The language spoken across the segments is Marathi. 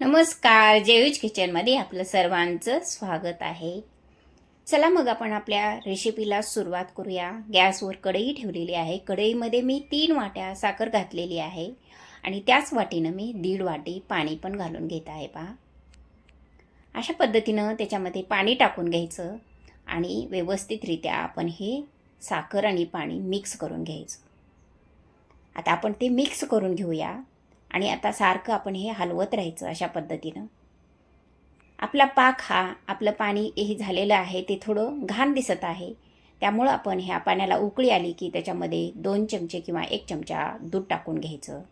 नमस्कार जेविज किचनमध्ये आपलं सर्वांचं स्वागत आहे. चला मग आपण आपल्या रेसिपीला सुरुवात करूया. गॅसवर कढई ठेवलेली आहे. कढईमध्ये मी तीन वाट्या साखर घातलेली आहे आणि त्याच वाटीनं मी दीड वाटी पाणी पण घालून घेत आहे पहा. अशा पद्धतीनं त्याच्यामध्ये पाणी टाकून घ्यायचं आणि व्यवस्थितरित्या आपण हे साखर आणि पाणी मिक्स करून घ्यायचं. आता आपण ते मिक्स करून घेऊया. आणि आता सारखं आपण हे हलवत राहायचं अशा पद्धतीनं. आपला पाक हा आपलं पाणी हे झालेलं आहे ते थोडं घाण दिसत आहे. त्यामुळं आपण ह्या पाण्याला उकळी आली की त्याच्यामध्ये दोन चमचे किंवा एक चमचा दूध टाकून घ्यायचं.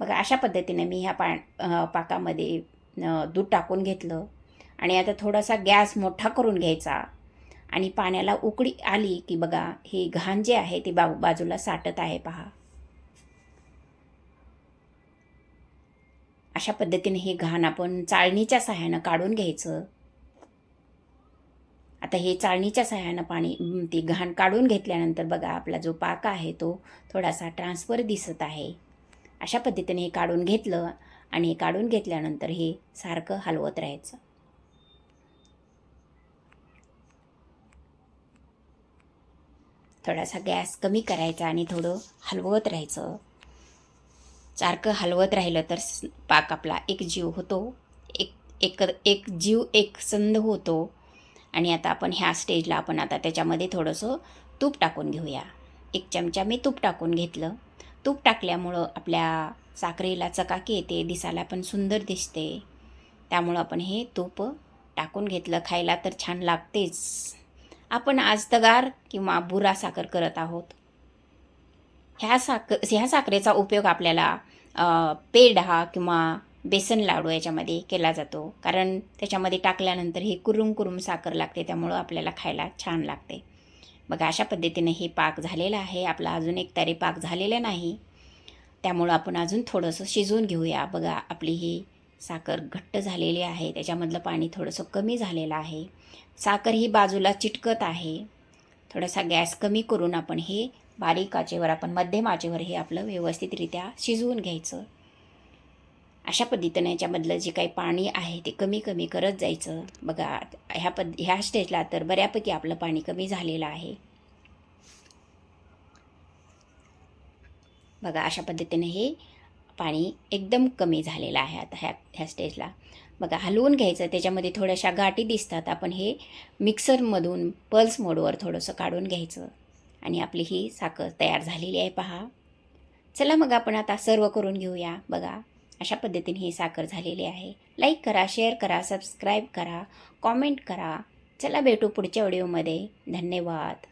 बघा अशा पद्धतीने मी ह्या पा पाकामध्ये दूध टाकून घेतलं. आणि आता थोडासा गॅस मोठा करून घ्यायचा. आणि पाण्याला उकळी आली की बघा हे घाण जे आहे ते बा बाजूला साठत आहे पहा. अशा पद्धतीने हे घाण आपण चाळणीच्या सहाय्यानं काढून घ्यायचं. आता हे चाळणीच्या सहाय्यानं पाणी ती घाण काढून घेतल्यानंतर बघा आपला जो पाक आहे तो थोडासा ट्रान्सफर दिसत आहे. अशा पद्धतीने हे काढून घेतलं आणि हे काढून घेतल्यानंतर हे सारखं हलवत राहायचं. थोडासा गॅस कमी करायचा आणि थोडं हलवत राहायचं. सारखं हलवत राहिलं तर पाक आपला एक जीव होतो. एक एक एक जीव एक संद होतो. आणि आता आपण ह्या स्टेजला आपण आता त्याच्यामध्ये थोडंसं तूप टाकून घेऊया. एक चमचा मी तूप टाकून घेतलं. तूप टाकल्यामुळं आपल्या साखरेला चकाकी येते दिसायला पण सुंदर दिसते. त्यामुळं आपण हे तूप टाकून घेतलं. खायला तर छान लागतेच. आपण आज तगार किंवा बुरा साखर करत आहोत. ह्या साखर ह्या साखरेचा उपयोग आपल्याला पेढा किंवा बेसन लाडू याच्यामध्ये केला जातो. कारण त्याच्यामध्ये टाकल्यानंतर हे कुरुम कुरुम साखर लागते त्यामुळं आपल्याला खायला छान लागते. बघा अशा पद्धतीने हे पाक झालेलं आहे. आपला अजून एक तारी पाक झालेला नाही. त्यामुळं आपण अजून थोडंसं शिजवून घेऊया. बघा आपली ही साखर घट्ट झालेली आहे. त्याच्यामधलं पाणी थोडंसं कमी झालेलं आहे. साखर ही बाजूला चिटकत आहे. थोडासा गॅस कमी करून आपण हे बारीक आचेवर आपण मध्यम आचेवर हे आपलं व्यवस्थितरित्या शिजवून घ्यायचं. अशा पद्धतीनं याच्यामधलं जे काही पाणी आहे ते कमी कमी करत जायचं. बघा ह्या पद्ध ह्या स्टेजला तर बऱ्यापैकी आपलं पाणी कमी झालेलं आहे. बघा अशा पद्धतीने हे पाणी एकदम कमी झालेलं आहे आता ह्या ह्या स्टेजला. बघा हलवून घ्यायचं त्याच्यामध्ये थोड्याशा गाठी दिसतात. आपण हे मिक्सरमधून पल्स मोडवर थोडंसं काढून घ्यायचं. आणि आपली ही साखर तयार झालेली आहे पहा. चला मग आपण आता सर्व करून घेऊया. बघा अशा पद्धतीने ही साखर झालेली आहे. लाईक करा शेअर करा सबस्क्राईब करा कॉमेंट करा. चला भेटू पुढच्या व्हिडिओमध्ये धन्यवाद.